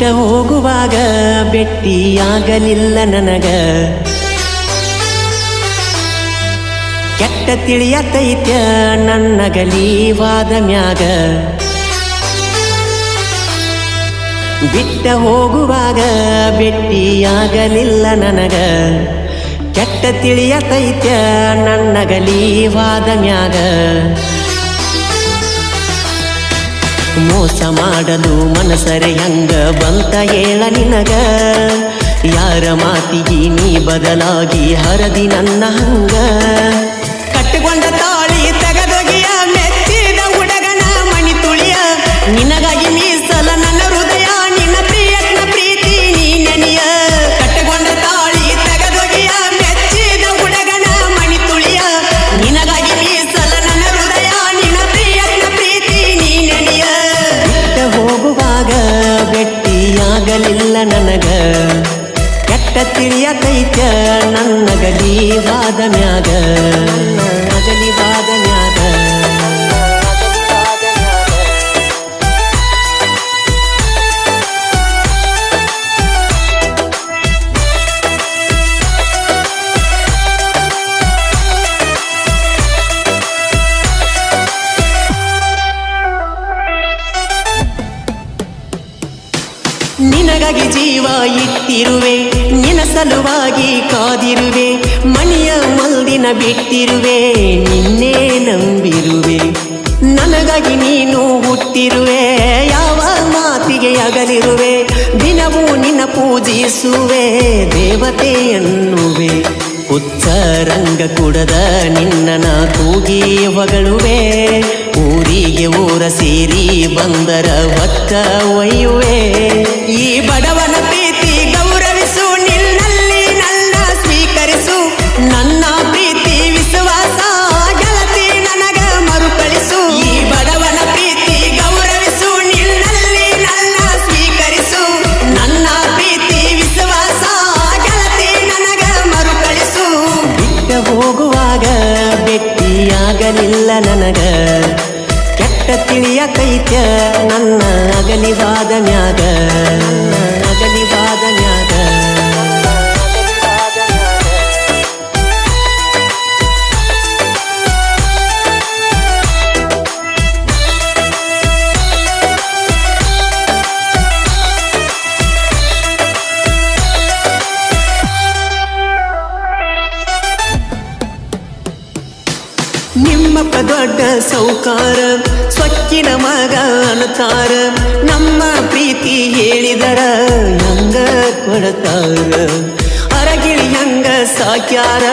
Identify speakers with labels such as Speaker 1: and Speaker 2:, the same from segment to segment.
Speaker 1: ಬಿಟ್ಟ ಹೋಗುವಾಗ ಭೆಟ್ಟಿಯಾಗಲಿಲ್ಲ ನನಗ. ಕೆಟ್ಟ ತಿಳಿಯತೈತ್ಯ ನನ್ನ ಗಲೀವಾದ ಮ್ಯಾಗ. ಬಿಟ್ಟ ಹೋಗುವಾಗ ಭೆಟ್ಟಿಯಾಗಲಿಲ್ಲ ನನಗ. ಕೆಟ್ಟ ತಿಳಿಯತೈತ್ಯ ನನ್ನ ಗಲೀವಾದ ಮ್ಯಾಗ. ಮೋಸ ಮಾಡಲು ಮನಸರೆ ಹಂಗ ಬಂತ ಹೇಳ ನಿನಗ. ಯಾರ ಮಾತಿಗೆ ನೀ ಬದಲಾಗಿ ಹರದಿ ನನ್ನ ಹಂಗ. ತಿಳಿಯತೈತ ನನ್ನ ಗಲೀವಾದ ಮ್ಯಾಗ ಗಲೀವಾದ ಮ್ಯಾಗ. ನಿನಗಾಗಿ ಜೀವ ಇಟ್ಟಿರುವೆ. ಸಲುವಾಗಿ ಕಾದಿರುವೆ, ಮಣಿಯ ಮಲ್ದಿನ ಬಿಟ್ಟಿರುವೆ, ನಿನ್ನೆ ನಂಬಿರುವೆ. ನನಗಾಗಿ ನೀನು ಹುಟ್ಟಿರುವೆ, ಯಾವ ಮಾತಿಗೆ ಅಗಲಿರುವೆ, ದಿನವೂ ನಿನ್ನ ಪೂಜಿಸುವೆ ದೇವತೆಯನ್ನುವೆ ಹುಚ್ಚ ರಂಗ ಕುಡದ ನಿನ್ನ ತೂಗಿ ಹೊಗಳುವೆ, ಊರಿಗೆ ಊರ ಸೇರಿ ಬಂದರ ಒತ್ತ ಒಯ್ಯುವೆ. ಈ ಬಡವನ ನನಗ. ಕೆಟ್ಟ ತಿಳಿಯತೈತ್ಯ ನನ್ನ ಅಗಲಿವಾದ ಮ್ಯಾಗ. ಸೌಕಾರ ಸ್ವಚ್ಚಿನ ಮಗ ಅನ್ನತಾರ ನಮ್ಮ ಪ್ರೀತಿ ಹೇಳಿದರ ಹಂಗ ಕೊಡತಾರ. ಅರಗಿಳಿ ಹಂಗ ಸಾಕ್ಯಾರ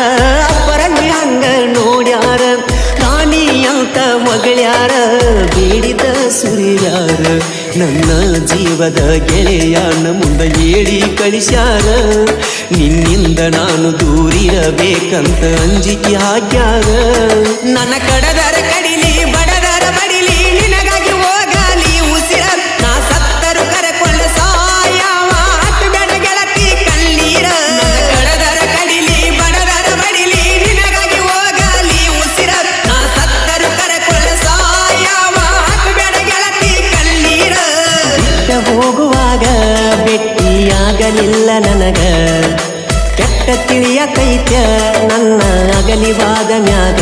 Speaker 1: ಅಪ್ಪರಂಗಿ ಹಂಗ ನೋಡ್ಯಾರ, ರಾಣಿ ಅಂತ ಮಗಳ್ಯಾರ, ಬೇಡಿದ ಸುರಿಯಾರ. ನನ್ನ ಜೀವದ ಗೆಳೆಯನ ಮುಂದೆ ಹೇಳಿ ಕಳಿಸ್ಯಾರ, ನಿನ್ನಿಂದ ನಾನು ದೂರಿರಬೇಕಂತ ಅಂಜಿಕೆ ಹಾಕ್ಯಾರ. ನನ್ನ ಕಡದರ ಕಡಿಲಿ ಭೆಟ್ಟಿಯಾಗಲಿಲ್ಲ ನನಗ. ಕೆಟ್ಟ ತಿಳಿಯತೈತ್ಯ ನನ್ನ ಅಗಲಿವಾದ ಮ್ಯಾಗ.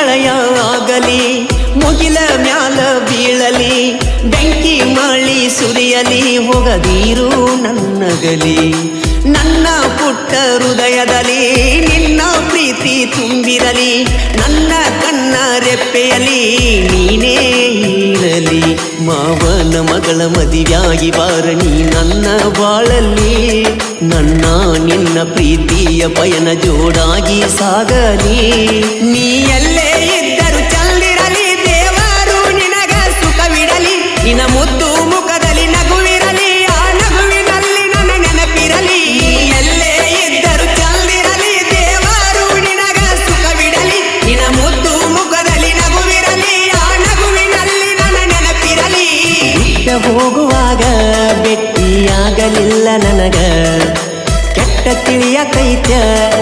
Speaker 1: ಪ್ರಳಯ ಆಗಲಿ ಮುಗಿಲ ಮ್ಯಾಲ ಬೀಳಲಿ, ಬೆಂಕಿ ಮಳಿ ಸುರಿಯಲಿ, ಹೋಗದೀರು ನನ್ನಗಲಿ. ನನ್ನ ಪುಟ್ಟ ಹೃದಯದಲ್ಲಿ ನಿನ್ನ ಪ್ರೀತಿ ತುಂಬಿರಲಿ, ನನ್ನ ಕಣ್ಣ ರೆಪ್ಪೆಯಲಿ ನೀನೇ ಇರಲಿ. ಮಾವನ ಮಗಳ ಮದುವೆಯಾಗಿ ಬಾರ, ನೀ ನನ್ನ ಬಾಳಲ್ಲಿ. ನನ್ನ, ನಿನ್ನ ಪ್ರೀತಿಯ ಪಯಣ ಜೋಡಾಗಿ ಸಾಗಲಿ. ನೀ ಎಲ್ಲೇ ತಿಳಿಯತೈತ್ಯ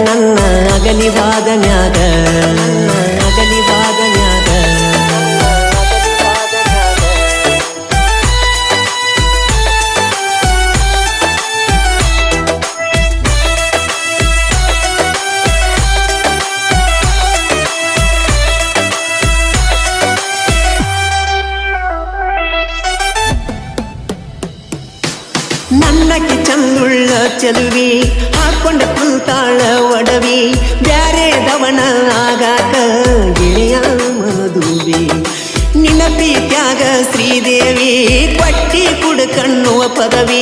Speaker 1: ನನ್ನ ಅಗಲಿವಾದ ಮ್ಯಾಗ ನನ್ನ ಅಗಲಿವಾದ ಮ್ಯಾಗ ನನ್ನಕ್ಕೆ ಚಂದುಳ್ಳ ಚೆಲುವಿ ಹಾಕೊಂಡ ಕುಂತಾಳ ಒಡವಿ ಬ್ಯಾರೆದವನ ಆಗಾಕ ಗೆಳೆಯ ಮದುವೆ ನಿನ್ನ ಪ್ರೀತ್ಯಾಗ ಶ್ರೀದೇವಿ, ಕೊಟ್ಟಿ ಕುಡ್ಕಣ್ಣುವ ಪದವಿ.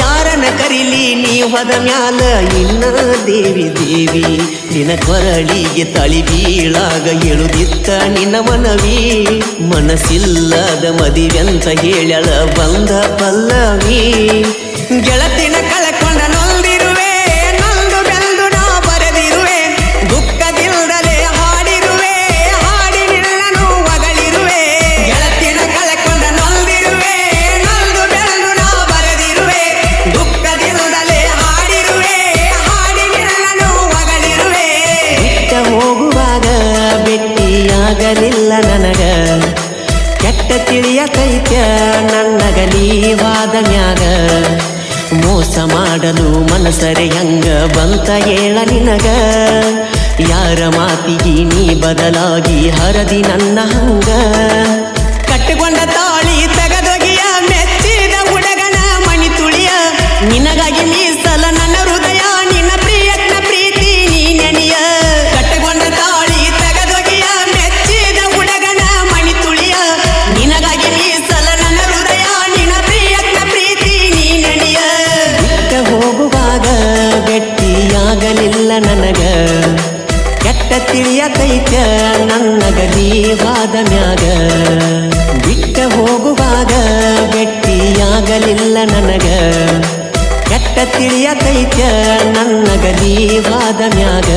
Speaker 1: ಯಾರನ ಕರಿಲಿ ನೀ ಹೊದ ಮ್ಯಾಲ ಇನ್ನ ದೇವಿ ದೇವಿ. ನಿನ ಕೊರಳಿಗೆ ತಳಿ ಬೀಳಾಗ ಎಳುದಿತ್ತ ನಿನ್ನ ಮನವಿ. ಮನಸ್ಸಿಲ್ಲದ ಮದಿವೆಂತ ಹೇಳಳ ಬಂದ ಪಲ್ಲವಿ. ಗೆಳತಿನ ಭೆಟ್ಟಿಯಾಗಲಿಲ್ಲ ನನಗ. ಕೆಟ್ಟ ತಿಳಿಯತೈತ್ಯ ನನ್ನಗಲೀವಾದ ಮ್ಯಾಗ. ಮೋಸ ಮಾಡಲು ಮನಸರೆ ಹಂಗ ಬಂತ ಹೇಳ ನಿನಗ. ಯಾರ ಮಾತಿಗೆ ನೀ ಬದಲಾಗಿ ಹರದಿ ನನ್ನ ಹಂಗ. ತಿಳಿಯತೈತ. ನನ್ನ ಗಲೀವಾದ ಮ್ಯಾಗ. ಬಿಟ್ಟ ಹೋಗುವಾಗ ಗಟ್ಟಿಯಾಗಲಿಲ್ಲ ನನಗ. ಕೆಟ್ಟ ತಿಳಿಯತೈತ. ನನ್ನ ಗಲೀವಾದ ಮ್ಯಾಗ.